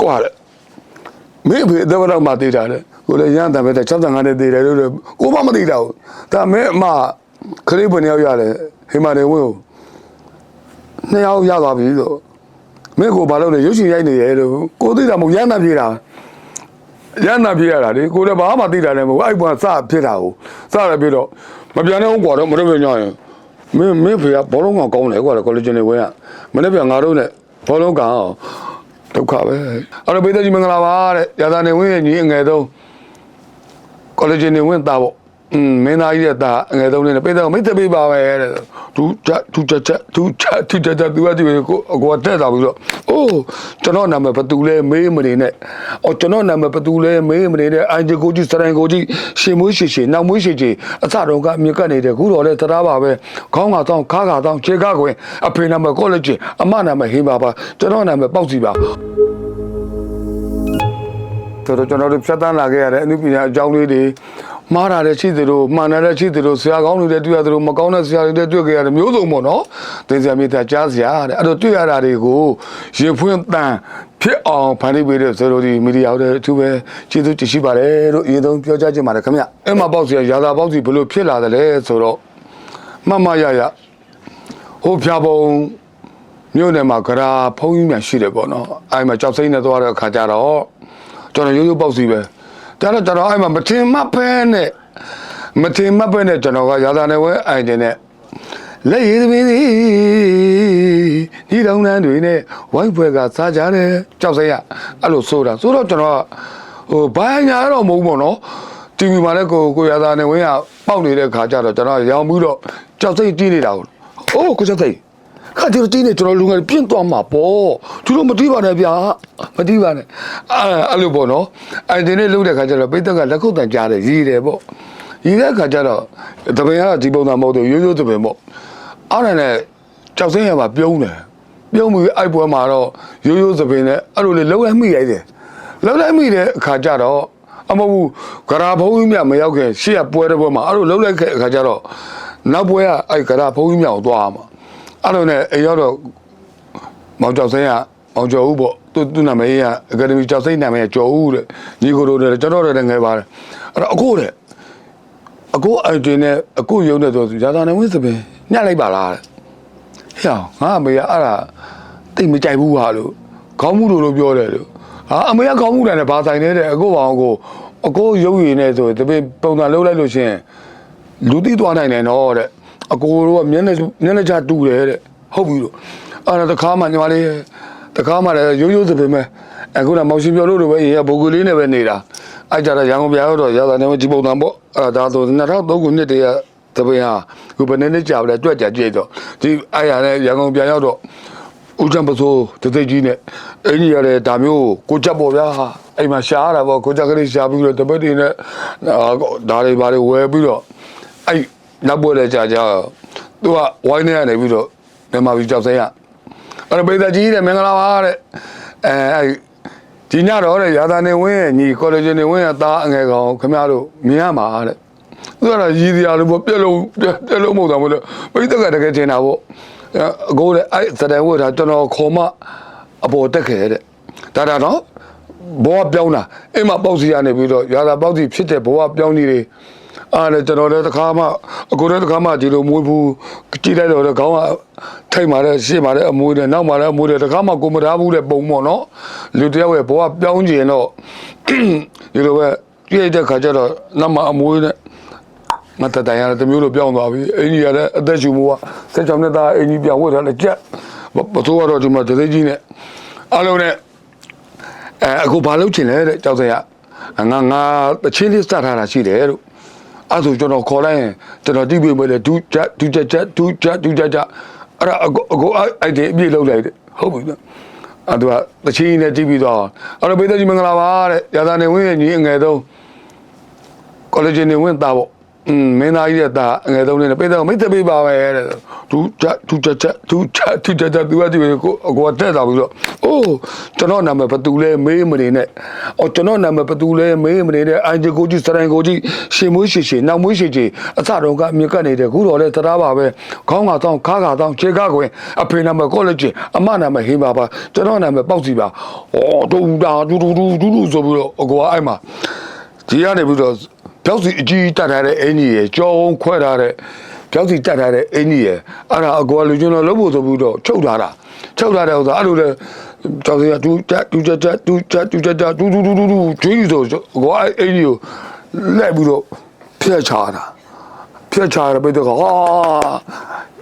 ကွာတဲ့မင်းအဖေအသက်ဘယ်တော့မှတည်တာတဲ့ကိုလည်းရန်တံပဲတဲ့65နဲ့တည်တယ်လို့လည်းကိုမှမတည်တာဘူးဒါမင်းအမခလေးဘယ်နှစ်ယောက်ရတယ်ဟိမာနေဝင်းကိုနှစ်ယောက်ရသွားပြီလို့မင်းကိုဘာလို့လဲရုပ်ရှင်ရိုက်နေရဲလို့ကိုသိတာမဟုတ်ရန်တံပြေးတာရန်တံပြေးရတာလေကိုလည်းဘာမှတည်တာလည်းမဟုတ်အဲ့ဘွားစဖြစ်တာကိုစရပြီးတော့မပြန်တော့ကွာတော့မတော့ပြန်ညရင်မင်းမင်းဖေကဘောလုံးကောင်ကောင်းတယ်ကွာလေကော်လီဂျင်နေဝင်းကမနေ့ပြန်ငါတို့နဲ့ဘောလုံးကောင် ဒုက္ခပဲအဲ့တော့ပေးသက်ကြီးမင်္ဂလာပါတဲ့ရာသာနေဝင်းရဲ့ညီအငယ်ဆုံးကော်လီဂျင်နေဝင်သားပေါ့ อืมမင်းသားကြီးတဲ့သားအငယ်ဆုံးလေးနဲ့ပိတ်တော့မိတ်သက်ပေးပါပဲတဲ့သူချက်သူချက်ချက်သူချက်သူချက်ချက်သူကဒီကိုအကွာတက်တာပြီးတော့အိုးကျွန်တော်နာမည်ဘသူလဲမေးမနေနဲ့အော်ကျွန်တော်နာမည်ဘသူလဲမေးမနေနဲ့အန်ဂျီကိုကြီးစရိုင်ကိုကြီးရှင်မွေးရှင်ရှင်နောက်မွေးရှင်ရှင်အစတော့ကအမြက်ကတ်နေတယ်ခုတော့လဲတရားပါပဲခေါင်းကတော့ခါခါတော့ခြေကခွင်အဖေနာမည်ကော်လီဂျင်အမနာမည်ဟင်းပါပါကျွန်တော်နာမည်ပေါက်စီပါဆိုတော့ကျွန်တော်တို့ဖြတ်တန်းလာခဲ့ရတဲ့အနုပညာအကြောင်းလေးတွေ မှားတာလည်းရှိသလိုမှန်တာလည်းရှိသလိုဆရာကောင်းတွေလည်းတွေ့ရသလိုမကောင်းတဲ့ဆရာတွေလည်းတွေ့ကြရတယ်မျိုးစုံပေါ့နော်သင်ဆရာမြေသားကြားဆရာတဲ့အဲ့တော့တွေ့ရတာတွေကိုရင်ဖွင့်တန်ဖြစ်အောင်ဖန်တီးပေးတဲ့ဇေရိုဒီမီဒီယာတွေအထူးပဲကျေးဇူးတင်ရှိပါတယ်လို့အရင်ဆုံးပြောကြားချင်ပါတယ်ခင်ဗျအဲ့မှာပေါ့ဆရာရာသာပေါ့စီဘယ်လိုဖြစ်လာတယ်လဲဆိုတော့မမရရဟိုဖြာပုံမြို့နယ်မှာဂရာဖုံးကြီးမြန်ရှိတယ်ပေါ့နော်အဲ့မှာကြောက်စိမ့်နဲ့သွားတဲ့အခါကျတော့ကျွန်တော်ရိုးရိုးပေါက်စီပဲ ဒါတော့ကျွန်တော်အဲ့မှာမထင်မှတ်ပဲနဲ့မထင်မှတ်ပဲနဲ့ကျွန်တော်ကရာသာနယ်ဝဲအိုင်တင်နဲ့လက်ရည်သမီးသည်ဒီတောင်တန်းတွေနဲ့ဝိုင်းဖွဲကစားကြတယ်ကြောက်စရအဲ့လိုဆိုတာဆိုတော့ကျွန်တော်ကဟိုဘာညာတော့မဟုတ်ဘူးပေါ့နော်တီဗီမှာလည်းကိုကိုရာသာနယ်ဝဲကပေါက်နေတဲ့ခါကျတော့ကျွန်တော်ရောင်ပြီးတော့ကြောက်စိတ်တီးနေတာကိုအိုးကိုကြောက်စိတ် ခါကျတော့တင်းနေကျွန်တော်လူငယ်ပြင့်သွားမှာပေါ့သူတို့မတီးပါနဲ့ဗျာမတီးပါနဲ့အဲအဲ့လိုပေါ့နော်အဲ့ဒီနေ့လှုပ်တဲ့ခါကျတော့ပိတ်သက်ကလက်ခုပ်တန်ကြားတယ်ရည်တယ်ပေါ့ရည်တဲ့ခါကျတော့တပင်ကတော့ဒီပုံစံမဟုတ်တော့ရိုးရိုးတပင်ပေါ့အားရနဲ့ကြောက်စင်းရမှာပြုံးတယ်ပြုံးပြီးအဲ့ပွဲမှာတော့ရိုးရိုးသပင်နဲ့အဲ့လိုလေလှုပ်လိုက်မိလိုက်တယ်လှုပ်လိုက်မိတဲ့အခါကျတော့အမဟုတ်ဘူးဂရာဘုံကြီးမြမရောက်ခင်ရှေ့ကပွဲတဲ့ပွဲမှာအဲ့လိုလှုပ်လိုက်ခဲ့အခါကျတော့နောက်ပွဲကအဲ့ဂရာဘုံကြီးမြကိုသွားရမှာ အဲ့လိုနဲ့အိမ်ရောက်တော့မောင်ကျော်စိန်ကမောင်ကျော်ဦးပေါ့သူသူနာမည်ကအကယ်ဒမီကျော်စိန်နာမည်ကကျော်ဦးတဲ့ညီကိုတို့နဲ့ကျွန်တော်တို့လည်းငယ်ပါတယ်အဲ့တော့အခုတဲ့အကိုအိုက်တင်နဲ့အခုရုံးတဲ့ဆိုရာသာနေဝင်းစပင်ညှက်လိုက်ပါလားတဲ့ဟဲ့ငါအမေကအဲ့ဒါတိတ်မကြိုက်ဘူးဟာလို့ခေါင်းမှုလို့လို့ပြောတယ်လို့ဟာအမေကခေါင်းမှုတယ်နဲ့ဘာဆိုင်နေတဲ့အကိုကောင်ကိုအကိုရုပ်ရည်နဲ့ဆိုတပည့်ပုံစံလုံးလိုက်လို့ရှရင်လူတိသွားနိုင်တယ်နော်တဲ့ အကိုတို့ကမျက်နှာမျက်နှာချတူတယ်တဲ့ဟုတ်ပြီလို့အဲ့ဒါတခါမှညီမလေးတခါမှလည်းရိုးရိုးသပင်ပဲအခုတော့မောင်ရှင်ပြောလို့လိုပဲရေကဘိုကူလေးနဲ့ပဲနေတာအဲ့ကြတော့ရန်ကုန်ပြရောက်တော့ရတာနေကြည့်ပုံတန်ပေါ့အဲ့ဒါဆို2003ခုနှစ်တည်းကသပင်ဟာခုဘယ်နှစ်နှစ်ကြာလဲတွက်ကြကြည့်တော့ဒီအဲ့ရနဲ့ရန်ကုန်ပြရောက်တော့ဦးချမ်းပစိုးတသိကြီးနဲ့အင်းကြီးရတဲ့ဒါမျိုးကိုချက်ပေါ့ဗျာအိမ်မှာရှားရတာပေါ့ကိုချက်ကလေးရှားပြီးတော့တပတ်တွေနဲ့ဒါတွေဘာတွေဝယ်ပြီးတော့အဲ့ နောက်ပွဲလဲကြာကြာသူကဝိုင်းနေရနေပြီးတော့မြန်မာပြည်ကြောက်စိမ့်ရအဲ့တော့ပိဿကြီးတဲ့မင်္ဂလာပါတဲ့အဲအဲ့ဒီညတော့တဲ့ရာသာနေဝင်းရဲ့ညီကော်လေဂျနေဝင်းရဲ့သားအငယ်ကောင်ခင်ဗျားတို့မြင်ရမှာတဲ့သူကတော့ရည်စရာလို့ပေါ့ပြက်လုံးပြက်လုံးမဟုတ်တာမဟုတ်လို့ပိဿကတကယ်ထင်တာပေါ့အကိုတဲ့အဲ့စတဲ့ဝတ်တာကျွန်တော်ခေါ်မအပေါ်တက်ခဲ့တဲ့ဒါဒါတော့ဘောကပြောင်းတာအိမ်မှာပေါ့စီရနေပြီးတော့ရာသာပေါ့စီဖြစ်တဲ့ဘောကပြောင်းနေတယ် အားလည်းကျွန်တော်လည်းတစ်ခါမှအကိုလည်းတစ်ခါမှဒီလိုမွေးဘူးကြည့်လိုက်တော့လည်းခေါင်းကထိတ်မာတဲ့ရှေ့မာတဲ့အမွေးနဲ့နောက်မာတဲ့အမွေးတွေတစ်ခါမှကိုမထားဘူးတဲ့ပုံပေါ့နော်လူတယောက်ရဲ့ဘဝပြောင်းကျင်တော့ဒီလိုပဲကြည့်ရတဲ့ခါကျတော့နောက်မှအမွေးနဲ့မတတန်ရတဲ့မျိုးလိုပြောင်းသွားပြီအင်ကြီးရတဲ့အသက်ရှူမှုကဆက်ချောင်းနဲ့သားအင်ကြီးပြောင်းဝတ်ထားတဲ့ကြက်ပစိုးကတော့ဒီမှာတသိကြီးနဲ့အားလုံးနဲ့အဲအခုဘာလုပ်ချင်လဲတဲ့ကြောက်စရငါငါတချင်းလေးစထားတာရှိတယ်လို့ အဲ့ဆိုကျွန်တော်ခေါ်လိုက်ရင်ကျွန်တော်တိပိမလဲဒူးချက်ဒူးချက်ချက်ဒူးချက်ဒူးချက်ချက်အဲ့ဒါအကိုအကိုအဲ့ဒီအပြည့်လုပ်လိုက်တယ်ဟုတ်ပြီနော်အဲ့တော့တချင်းနဲ့တိပြီးတော့အဲ့တော့ဘေးသက်ကြီးမင်္ဂလာပါတဲ့ရာသာနေဝင်းရဲ့ညီအငယ်ဆုံးကော်လေဂျနေဝင်းသားပေါ့ อืมမင်းသားကြီးရဲ့သားအငယ်ဆုံးလေးနဲ့ပိတ်တော့မိတ်သက်ပေးပါပဲတဲ့သူချက်သူချက်ချက်သူချက်သူချက်ချက်သူကဒီကိုအကောတက်လာပြီးတော့အိုးကျွန်တော်နာမည်ဘသူလဲမေးမနေနဲ့အော်ကျွန်တော်နာမည်ဘသူလဲမေးမနေနဲ့အိုင်ဂျီကိုကြီးစရိုင်ကိုကြီးရှင်မွေးရှင်ရှင်နောက်မွေးရှင်ရှင်အစတုန်းကမြက်ကတ်နေတယ်ခုတော့လဲတရားပါပဲခေါင်းကတောင်းခါကတောင်းခြေကခွင်အဖေနာမည်ကောလိပ်ချင်းအမနာမည်ဟေးပါပါကျွန်တော်နာမည်ပေါက်စီပါဩဒူတာဒူဒူဒူဒူဒူဆိုပြီးတော့အကောအဲ့မှာကြီးရနေပြီးတော့ ပြောက်စီအကြီးတက်ထားတဲ့အင်ကြီးရယ်ကြောုံခွဲထားတဲ့ပြောက်စီတက်ထားတဲ့အင်ကြီးရယ်အဲ့ဒါအကွာလူကျွန်တော်လုပ်ဖို့ဆိုပြီးတော့ချုပ်ထားတာချုပ်ထားတဲ့ဥစ္စာအဲ့လိုလေကြောက်စီကတူတက်တူတက်တက်တူတက်တူတက်တက်တူတူတူတူတူကျွေးဆိုအကွာအင်ကြီးကိုလက်ပြီးတော့ဖျက်ချတာဖျက်ချရပြီးတော့ဟာ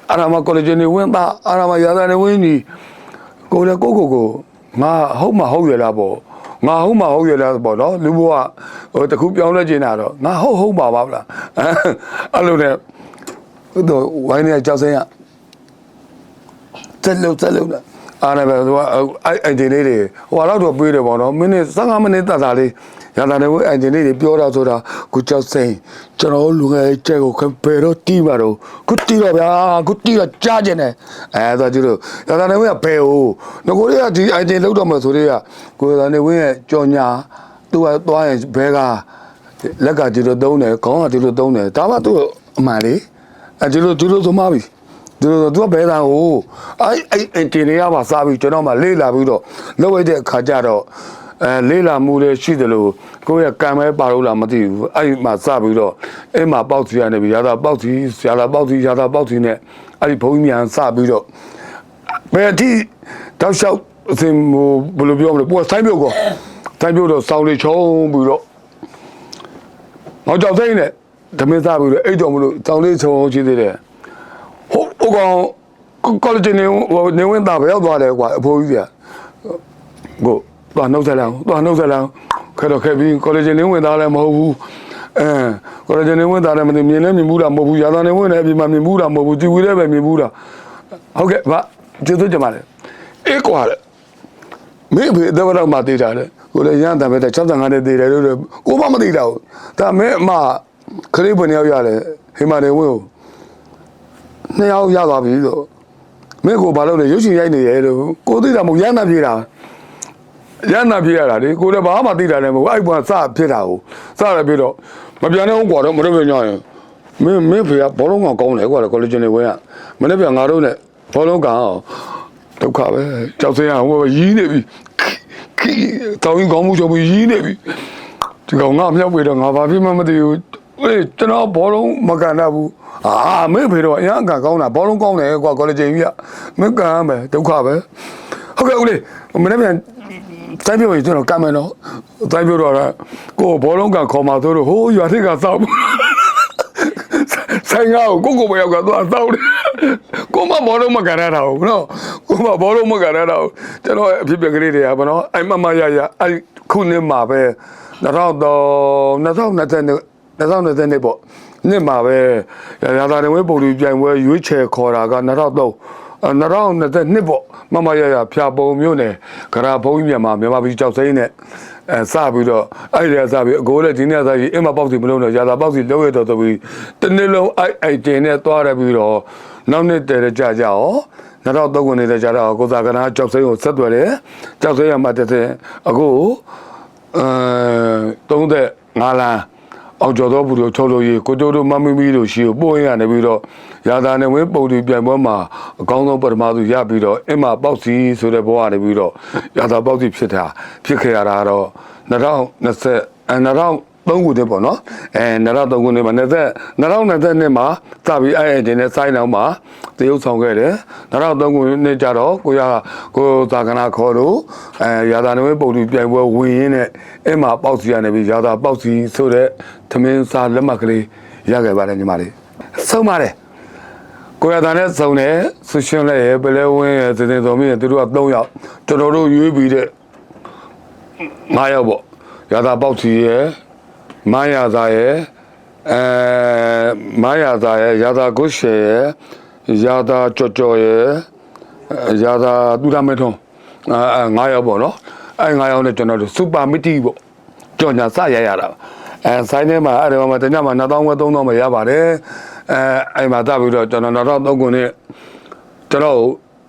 အဲ့ဒါမှကော်လေဂျနေဝင်သားအဲ့ဒါမှရာသာနေဝင်ကြီးကိုလည်းကိုကိုကိုငါဟုတ်မဟုတ်ရလားပေါ့ ငါဟုတ်မဟုတ်ရလားပေါ့နော်လူဘဝဟိုတခုပြောင်းလဲကျင်တာတော့ငါဟုတ်ဟုတ်ပါပါဗလားအဲ့လိုနဲ့ဟိုတော့ဝိုင်းနေကြောက်စင်းရတက်လို့တက်လို့လား အားလည်းပဲသူကအဲ့အင်ဂျင်လေးတွေဟိုတော့တော့ပြေးတယ်ပေါ့နော်မိနစ်15မိနစ်တတ်တာလေးရတာလည်းအင်ဂျင်လေးတွေပြောတာဆိုတာကိုကြောက်စင်းကျွန်တော်လူငယ်ကျဲကိုခဘယ်တော့တီးမှာတော့ခုတီးတော့ဗျာခုတီးတော့ကြားကျင်တယ်အဲဆိုကြည့်လို့ရတာလည်းကဘယ်ဟိုငကိုလေးကဒီအင်ဂျင်လောက်တော့မှဆိုလေးကကိုရတာလည်းဝင်းရဲ့ကြော်ညာသူကသွားရင်ဘဲကလက်ကဒီလိုသုံးတယ်ခေါင်းကဒီလိုသုံးတယ်ဒါမှသူ့အမှန်လေးအဲဒီလိုဒီလိုသုံးပါပြီ သူတို့သူကဘဲသားဟိုအဲ့အဲ့အဲ့တင်နေရပါစားပြီးကျွန်တော်မှလေးလာပြီးတော့လောက်ဝိတဲ့အခါကျတော့အဲလေးလာမှုလေးရှိတယ်လို့ကိုယ့်ရဲ့ကံမဲပါလို့လားမသိဘူးအဲ့ဒီမှာစပြီးတော့အဲ့မှာပေါက်စီရနေပြီရာသာပေါက်စီရာသာပေါက်စီရာသာပေါက်စီနဲ့အဲ့ဒီဘုံကြီးမြန်စပြီးတော့ဘယ်အထိတောက်လျှောက်အစင်ဟိုဘယ်လိုပြောမလဲပိုဆိုင်ပြုတ်ကောဆိုင်ပြုတ်တော့စောင်းလေးချုံပြီးတော့ဟောကြောက်စိမ့်နဲ့ဓမင်းစားပြီးတော့အိတ်တော်မလို့စောင်းလေးချုံရှိသေးတယ်ဟိုဟို ကောင်ကောလိဂျနေဟိုနေဝင်သားပဲရောက်သွားတယ်ကွာအဖိုးကြီးကကိုသွားနှုတ်ဆက်လိုက်အောင်သွားနှုတ်ဆက်လိုက်အောင်ခဲတော့ခဲပြီးကောလိဂျနေဝင်သားလည်းမဟုတ်ဘူးအဲကောလိဂျနေဝင်သားလည်းမသိမြင်လည်းမြင်ဘူးလားမဟုတ်ဘူးရာသာနေဝင်လည်းအပြင်မှာမြင်ဘူးလားမဟုတ်ဘူးကြည်ဝေးလည်းပဲမြင်ဘူးလားဟုတ်ကဲ့ဗျကျေးဇူးတင်ပါတယ်အေးကွာလေမင်းအဖေအသက်တော့မှတည်တာလေကိုလည်းရန်တံပဲတဲ့65နဲ့တည်တယ်လို့ကိုမမတည်တာဘူးဒါမင်းအမခလေးပွင့်ရောက်ရတယ်ဟိမာနေဝင်ကို နှစ်ယောက်ရသွားပြီလို့မင်းကိုဘာလို့လဲရုပ်ရှင်ရိုက်နေရဲလို့ကိုသိတာမဟုတ်ရမ်းနာပြေးတာရမ်းနာပြေးရတာလေကိုလည်းဘာမှသိတာလည်းမဟုတ်အဲ့ဘွားစဖြစ်တာကိုစရပြီးတော့မပြန်တော့ကွာတော့မတော့ပြန်ညရင်မင်းမင်းဖေကဘောလုံးကောင်ကောင်းတယ်ကွာကောလိဂျင်နေဝဲကမနေ့ပြန်ငါတို့နဲ့ဘောလုံးကောင်အောင်ဒုက္ခပဲကြောက်စင်းရဟိုရီးနေပြီခီတောင်းရင်ကောင်းမှုကြောင့်ရီးနေပြီဒီကောင်ငါမြောက်ပြီးတော့ငါဘာဖြစ်မှမသိဘူး အေးကျွန်တော်ဘောလုံးမကန်တတ်ဘူးအာမင်းဖေတော့အရင်အကကောင်းတာဘောလုံးကောင်းတယ်ကွာကောလိပ်ကြီးကမင်းကမ်းမယ်ဒုက္ခပဲဟုတ်ကဲ့ဦးလေးမနေ့ပြန်တိုင်းပြောရင်ကျွန်တော်ကမ်းမယ်နော်တိုင်းပြောတော့ကိုဘောလုံးကခေါ်มาဆိုတော့ဟိုးရွာထိပ်ကစောက်ဆိုင်ငါကိုကိုကိုမရောက်ကတော့စောက်တယ်ကိုမဘောလုံးမကန်ရတာဟုတ်နော်ကိုမဘောလုံးမကန်ရတာဟုတ်ကျွန်တော်အဖြစ်ပြကလေးတွေကဗောနော်အိမ်မမရရအဲ့ခုနှစ်မှာပဲ2000 2020 2020နှစ်ပေါ့နှစ်မှာပဲရာသာတင်ဝဲပုံလူပြိုင်ပွဲရွေးချယ်ခေါ်တာက2003 2022ပေါ့မမရရဖြာပုံမျိုးနဲ့ဂရာဘုံကြီးမြန်မာမြန်မာပြည်ကြောက်စိမ့်နဲ့အဲစပြီးတော့အဲ့ဒီကစပြီးအကိုလည်းဒီနေ့စပြီးအမပေါက်စီမလုံးတော့ရာသာပေါက်စီလုံးရတော့ဆိုပြီးတနေ့လုံးအဲ့အဲ့တင်နဲ့သွားရပြီးတော့နောက်နေ့တည်းကြကြရောနောက်တော့ကုန်နေတဲ့ကြတော့ကိုသာကနာကြောက်စိမ့်ကိုဆက်သွယ်တယ်ကြောက်စိမ့်ရမှတဲ့အခုအဲ35လမ်း အောင်ကျော်သောဘူးတို့ချုပ်လို့ရကိုကျိုးတို့မမီမီတို့ရှိကိုပို့ရင်ကနေပြီးတော့ရာသာနဲ့ဝင်းပုံတူပြိုင်ပွဲမှာအကောင်းဆုံးပထမသူရပြီးတော့အင်မာပေါက်စီဆိုတဲ့ဘဝကနေပြီးတော့ရာသာပေါက်စီဖြစ်တာဖြစ်ခဲ့ရတာတော့2020 2000 3ခုတည်းပေါ့နော်အဲ2003ခုနှစ်မှာ20 2020နှစ်မှာစပြီးအဲ့အတင်နဲ့စိုင်းတောင်မှာတရုတ်ဆောင်ခဲ့တယ်2003ခုနှစ်ကျတော့ကိုရကိုသာကနာခေါ်လို့အဲရာသာနဝေပုံသူပြိုင်ပွဲဝင်ရင်းနဲ့အဲ့မှာပေါက်စီရနေပြီးရာသာပေါက်စီဆိုတဲ့သမင်းစာလက်မှတ်ကလေးရခဲ့ပါတယ်ညီမလေးဆုံးပါတယ်ကိုရတာနဲ့စုံတယ်ဆူရှင်လက်ရယ်ပလဲဝင်းရယ်စင်စင်တော်မြင့်ရယ်သူတို့က3ယောက်ကျွန်တော်တို့ရွေးပြီးတဲ့9ယောက်ပေါ့ရာသာပေါက်စီရယ် မာယာသာရယ်အဲမာယာသာရယ်ရတာကုရှယ်ရယ်ရတာကြော်ကြော်ရယ်အဲရတာသူရမဲထုံးအဲ9ယောက်ပေါ့နော်အဲ9ယောက်နဲ့ကျွန်တော်တို့စူပါမီတီပေါ့ကြော်ညာစရရတာပါအဲဆိုင်ထဲမှာအဲ့ဒီမှာတညမှာ2000ဝက်3000ပဲရပါတယ်အဲအဲ့မှာတက်ပြီးတော့ကျွန်တော်2003ခုနှစ်ကျွန်တော်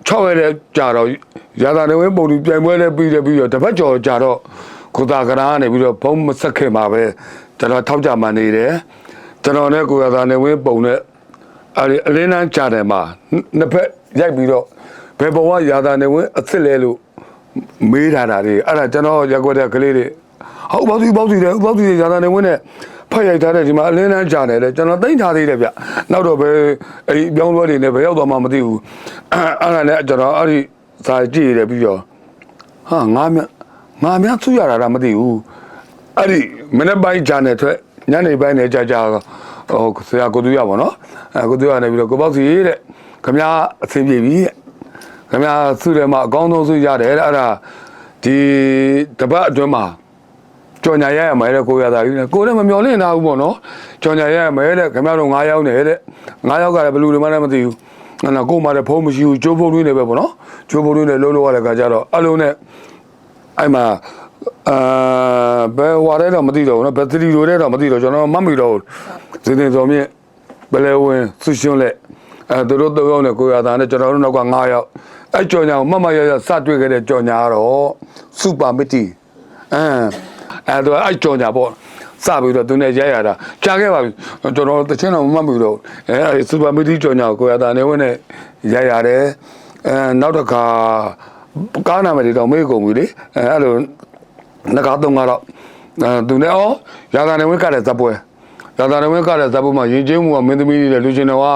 6ရက်တဲ့ကြာတော့ရာသာနေဝင်းပုံပြီးပြိုင်ပွဲလည်းပြီးတယ်ပြီးတော့တစ်ပတ်ကျော်ကြာတော့ ကိုသာကရာကနေပြီးတော့ဘုံမဆက်ခင်မှာပဲကျွန်တော်ထောက်ကြမှနေတယ်ကျွန်တော်နဲ့ကိုရာသာနေဝင်းပုံနဲ့အဲ့ဒီအလင်းလန်းကြာတယ်မှာနှစ်ဖက်ရိုက်ပြီးတော့ဘယ်ဘဝရာသာနေဝင်းအစ်စ်လဲလို့မေးထားတာတွေအဲ့ဒါကျွန်တော်ရက်ွက်တဲ့ကလေးတွေဟုတ်ဘောသူဘောသူတယ်ဘောသူရရာသာနေဝင်နဲ့ဖတ်ရိုက်ထားတဲ့ဒီမှာအလင်းလန်းကြာနေတယ်ကျွန်တော်သိမ့်ထားသေးတယ်ဗျနောက်တော့ပဲအဲ့ဒီပြောင်းလဲတွေနဲ့ဘယ်ရောက်သွားမှမသိဘူးအဲ့ဒါနဲ့ကျွန်တော်အဲ့ဒီစာကြည့်ရတယ်ပြီးတော့ဟာငါမြ ငါမြသူ့ရတာတော့မသိဘူးအဲ့ဒီမနေ့ပိုင်းကြာနေထွက်ညနေပိုင်းနဲ့ကြာကြာဟိုဆရာကိုသူရပါတော့အဲကိုသူရနေပြီးတော့ကိုပေါ့စီတဲ့ခမည်းအဆင်ပြေပြီတဲ့ခင်ဗျာစုတယ်မှာအကောင်းဆုံးစုရတယ်တဲ့အဲ့ဒါဒီတပတ်အတွင်းမှာကြော်ညာရရမယ်တဲ့ကိုရတာကြီးနဲ့ကိုလည်းမမျော်လင့်တာဘူးပေါ့နော်ကြော်ညာရရမယ်တဲ့ခင်ဗျားတို့9ယောက်နေတဲ့9ယောက်ကလည်းဘယ်လူတွေမှလည်းမသိဘူးအဲ့တော့ကို့မှာလည်းဖုံးမရှိဘူးကျိုးဖုံးလေးနေပဲပေါ့နော်ကျိုးဖုံးလေးနဲ့လုံးလုံးရတဲ့ခါကျတော့အလုံးနဲ့ အဲ့မှာအာဘယ်ဝါရဲတော့မသိတော့ဘူးနော်ဘယ်သတိလိုတဲ့တော့မသိတော့ကျွန်တော်မမှတ်မိတော့ဘူးစင်းစင်းစော်မြင့်ဘယ်လဲဝင်ဆွရှွန်းလက်အဲသူတို့၃ယောက်နဲ့ကိုရတာနဲ့ကျွန်တော်တို့နောက်က9ယောက်အဲ့ကြော်ညာကိုမမရရစတွေ့ခဲ့တဲ့ကြော်ညာကတော့စူပါမတီအဲအဲ့တော့အဲ့ကြော်ညာပေါ့စပြီးတော့သူနဲ့ရိုက်ရတာကြားခဲ့ပါပြီကျွန်တော်တချင်းတော့မမှတ်မိတော့ဘူးအဲစူပါမတီကြော်ညာကိုကိုရတာနဲ့ဝင်နဲ့ရိုက်ရတယ်အဲနောက်တစ်ခါ ကားနာမည်တွေတော့မေ့ကုန်ပြီလေအဲအဲ့လိုနှကားသုံးကားတော့အဲသူနဲ့ဩရာသာနေဝင်းကတဲ့ဇက်ပွဲရာသာနေဝင်းကတဲ့ဇက်ပွဲမှာရင်ချင်းမှုကမင်းသမီးတွေလူချင်းတော်က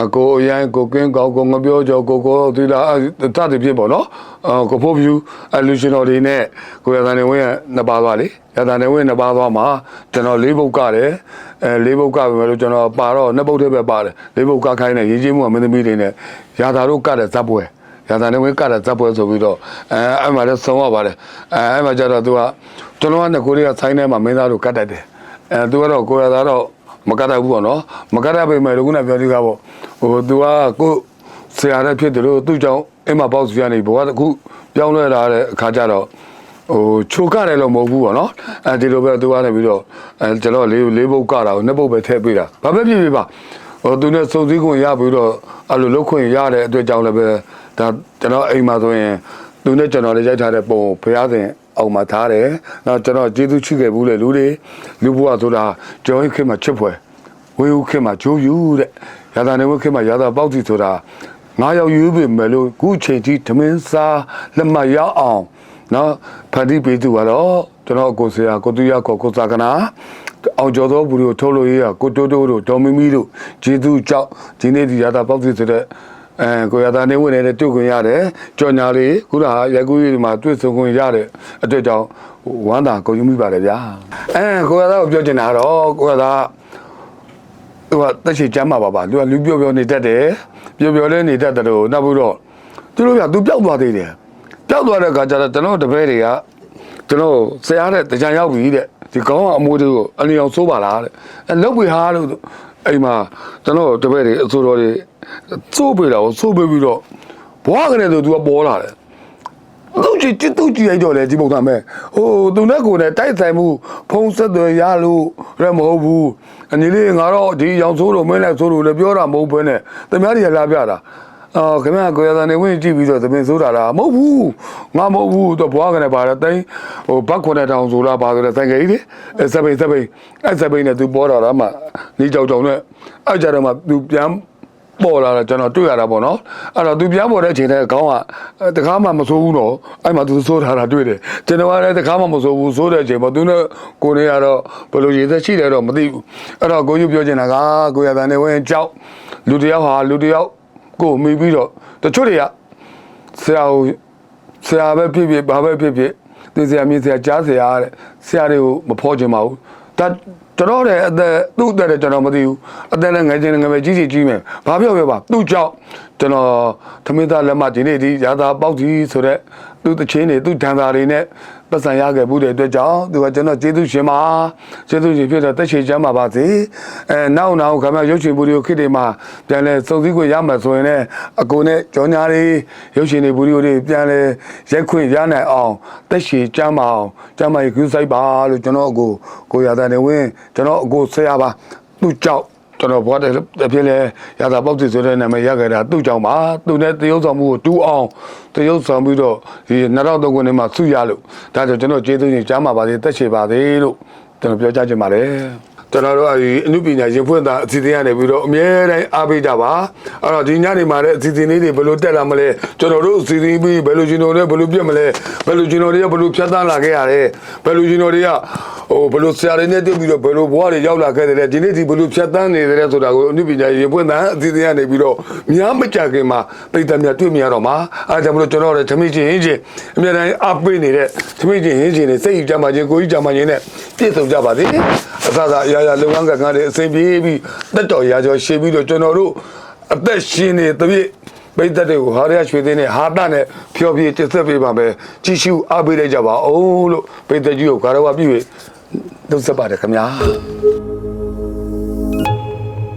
အကိုအရင်ကိုကင်းကောက်ကိုငပြောကြောကိုကိုသီလာတတ်တဖြစ်ပေါ့နော်အကိုဖို့ဖြူအလူချင်းတော်တွေနဲ့ကိုရာသာနေဝင်းကနှစ်ပါးသွားလေရာသာနေဝင်းနှစ်ပါးသွားမှာကျွန်တော်လေးပုတ်ကတယ်အဲလေးပုတ်ကပဲလို့ကျွန်တော်ပါတော့နှစ်ပုတ်တည်းပဲပါတယ်လေးပုတ်ကခိုင်းတယ်ရင်ချင်းမှုကမင်းသမီးတွေနဲ့ရာသာတို့ကတဲ့ဇက်ပွဲ ရတာနေဝင်ကတဲ့ဇက်ပွဲဆိုပြီးတော့အဲအဲ့မှာလည်းဆုံးရပါတယ်အဲအဲ့မှာကျတော့သူကကျွန်တော်ကငကိုလေးကဆိုင်းထဲမှာမင်းသားတို့ကတ်တတ်တယ်အဲသူကတော့ကိုရသားတော့မကတ်တတ်ဘူးပေါ့နော်မကတ်တတ်ပေမဲ့လည်းခုနပြောသေးတာပေါ့ဟိုသူကကိုဆရာတဲ့ဖြစ်တယ်လို့သူ့ကြောင့်အင်းမပေါ့ဆရာနေဘဝတစ်ခုပြောင်းလဲလာတဲ့အခါကျတော့ဟိုချိုကတယ်လို့မဟုတ်ဘူးပေါ့နော်အဲဒီလိုပဲသူကနေပြီးတော့အဲကျွန်တော်လေးလေးပုတ်ကတာကိုနှစ်ပုတ်ပဲထည့်ပေးတာဘာပဲဖြစ်ဖြစ်ပါဟိုသူနဲ့စုံစည်းခွင့်ရပြီးတော့အဲ့လိုလုတ်ခွင့်ရတဲ့အတွက်ကြောင့်လည်းပဲ ဒါကျွန်တော်အိမ်မှာဆိုရင်သူနဲ့ကျွန်တော်လည်းရိုက်ထားတဲ့ပုံဘုရားရှင်အောင်မှာထားတယ်။နောက်ကျွန်တော်ကျေးဇူးချခဲ့ဘူးလေလူတွေလူဘဝဆိုတာကျောင်းခေတ်မှာချစ်ဖွယ်ဝေဦးခေတ်မှာဂျိုးယူတဲ့ရာသာနေဝခေတ်မှာရာသာပေါက်စီဆိုတာငါရောက်ယူပြီမယ်လို့ခုချိန်ထိဓမင်းစားလက်မှတ်ရအောင်နော်ဖန်တီးပေးသူကတော့ကျွန်တော်ကိုဆရာကိုတူရကိုကိုစာကနာအောင်ကျော်သောဘူးတို့ထုတ်လို့ရရကိုတိုးတိုးတို့ဒေါ်မီမီတို့ဂျေသူကြောက်ဒီနေ့ဒီရာသာပေါက်စီဆိုတဲ့ အဲကိုရသားနေဝင်နေတဲ့တွေ့ခွင့်ရတယ်ကြော်ညာလေးခုနကရက်ကူးကြီးဒီမှာတွေ့ဆုံခွင့်ရတဲ့အတွက်ကြောင့်ဝမ်းသာကုန်ယူမိပါတယ်ဗျာအဲကိုရသားကိုပြောချင်တာကတော့ကိုရသားသူကတက်ချီကျမ်းမှာပါပါသူကလူပြောပြောနေတတ်တယ်ပြောပြောလေးနေတတ်တယ်လို့နောက်ပြီးတော့သူတို့ကသူပျောက်သွားသေးတယ်ပျောက်သွားတဲ့အခါကျတော့ကျွန်တော်တပည့်တွေကကျွန်တော်ဆရာတဲ့တရားရောက်ပြီတဲ့ဒီကောင်းကအမိုးတွေကိုအလျောင်ဆိုးပါလားတဲ့အဲလောက်ပြီဟာလို့ အိမ်မှာကျွန်တော်တပည့်တွေအစိုးရတွေစိုးပေးတာကိုစိုးပေးပြီးတော့ဘွားကလေးဆိုသူကပေါ်လာတယ်သူကြည့်ကြည့်သူကြည့်လိုက်တော့လေဒီပုံစံမဲ့ဟိုသူနဲ့ကိုယ်နဲ့တိုက်ဆိုင်မှုဖုံးဆက်သွယ်ရလို့လည်းမဟုတ်ဘူးအညီလေးငါတော့ဒီရောင်ဆိုးလို့မင်းလည်းဆိုးလို့လည်းပြောတာမဟုတ်ဘဲနဲ့တမားတွေကလာပြတာ အော်ခင်ဗျာကိုရသားနေဝင်ကြည့်ပြီးတော့သမင်ဆိုးတာလားမဟုတ်ဘူးငါမဟုတ်ဘူးတော့ဘွားကနေပါတော့တိုင်းဟိုဘတ်ခွနဲ့တောင်ဆိုလားပါဆိုတဲ့ဆိုင်ကကြီးလေအဲစပိန်စပိန်အဲစပိန်နဲ့သူပေါ်တော့တာမှနေကြောင်ကြောင်နဲ့အဲကြတော့မှသူပြန်ပေါ်လာတာကျွန်တော်တွေ့ရတာပေါ့နော်အဲ့တော့သူပြန်ပေါ်တဲ့အချိန်တည်းအကောင်းကအဲတကားမှမဆိုးဘူးတော့အဲ့မှာသူဆိုးထားတာတွေ့တယ်ကျွန်တော်ကလည်းတကားမှမဆိုးဘူးဆိုးတဲ့အချိန်ပေါ့သူနဲ့ကိုနေရတော့ဘယ်လိုရည်သက်ရှိတယ်တော့မသိဘူးအဲ့တော့ကိုကြီးပြောချင်တာကကိုရတန်နေဝင်ကြောက်လူတစ်ယောက်ဟာလူတစ်ယောက် ကိုမိပြီးတော့တချို့တွေကဆရာကိုဆရာပဲဖြစ်ဖြစ်ဘာပဲဖြစ်ဖြစ်သူဆရာမြင်ဆရာကြားဆရာတဲ့ဆရာတွေကိုမဖော်ချင်ပါဘူးဒါကျွန်တော်တဲ့အသက်သူ့အသက်လည်းကျွန်တော်မသိဘူးအသက်လည်းငယ်ချင်းငယ်ပဲကြီးကြီးကြီးမယ်ဘာပြောပြောပါသူ့ကြောင့်ကျွန်တော်သမင်းသားလက်မဒီနေ့ဒီရာသာပေါက်ကြီးဆိုတဲ့သူ့တချင်းတွေသူ့ဒန်သာတွေနဲ့ ပတ်စံရခဲ့မှုတဲ့အတွက်ကြောင့်သူကကျွန်တော်ကျေးဇူးရှင်ပါကျေးဇူးရှင်ဖြစ်တော့တက်ချေချမ်းပါပါစေအဲနောက်နောက်ခမရုပ်ရှင်ဗီဒီယိုခစ်တွေမှာပြန်လဲစုံစည်းခွင့်ရမှာဆိုရင်လည်းအကိုနဲ့ကြောညာလေးရုပ်ရှင်တွေဗီဒီယိုတွေပြန်လဲရိုက်ခွင့်ရနိုင်အောင်တက်ချေချမ်းပါအောင်ချမ်းပါရေးကူးဆိုင်ပါလို့ကျွန်တော်အကိုကိုရတာနေဝင်းကျွန်တော်အကိုဆရာပါသူ့ကြောင့် ကျွန်တော်ဘွားတဲ့ဖြစ်လဲရတာပေါက်စီဆိုတဲ့နာမည်ရခဲ့တာသူ့ကြောင့်ပါသူနဲ့တရုပ်ဆောင်မှုကိုတူအောင်တရုပ်ဆောင်ပြီးတော့ဒီ2003ခုနှစ်မှာဆုရလို့ဒါကြောင့်ကျွန်တော်ကျေးဇူးရှင်ကြားမှာပါသေးတက်ချေပါသေးလို့ကျွန်တော်ပြောကြားချင်ပါတယ် ကျွန်တော်တို့အဲဒီအမှုပညာရှင်ဖွင့်တာအစီအစဉ်ကနေပြီးတော့အမြဲတမ်းအားပေးကြပါအဲ့တော့ဒီညနေမှာလည်းအစီအစဉ်လေးတွေဘယ်လိုတက်လာမလဲကျွန်တော်တို့အစီအစဉ်ပြီးဘယ်လိုကျွန်တော်တွေဘယ်လိုပြတ်မလဲဘယ်လိုကျွန်တော်တွေကဘယ်လိုဖြတ်သန်းလာခဲ့ရတယ်ဘယ်လိုကျွန်တော်တွေကဟိုဘယ်လိုဆရာတွေနဲ့တွေ့ပြီးတော့ဘယ်လိုဘဝတွေရောက်လာခဲ့တယ်လဲဒီနေ့ဒီဘယ်လိုဖြတ်သန်းနေတယ်လဲဆိုတာကိုအမှုပညာရှင်ဖွင့်တာအစီအစဉ်ကနေပြီးတော့များမကြခင်မှာပိတ်သက်များတွေ့မြင်ရတော့မှာအဲဒါကြောင့်မလို့ကျွန်တော်တို့သမီးချင်းဟင်းချင်းအမြဲတမ်းအားပေးနေတဲ့သမီးချင်းဟင်းချင်းတွေစိတ်ကြမ်းပါခြင်းကိုကြီးကြမ်းပါခြင်းနဲ့ပြည့်စုံကြပါစေအသာသာအရာရာလုံငန်းကငါတွေအစဉ်ပြေးပြီးတက်တော်ရာကျော်ရှေ့ပြီးတော့ကျွန်တော်တို့အသက်ရှင်နေတပြည့်ပိတ်သက်တွေကိုဟာရရွှေသိန်းနဲ့ဟာတနဲ့ဖျော်ဖြေတစ်သက်ပေးပါမယ်ကြီးရှုအားပေးလိုက်ကြပါအောင်လို့ပိတ်သက်ကြီးကိုဂါရဝပြု၍နှုတ်ဆက်ပါတယ်ခင်ဗျာ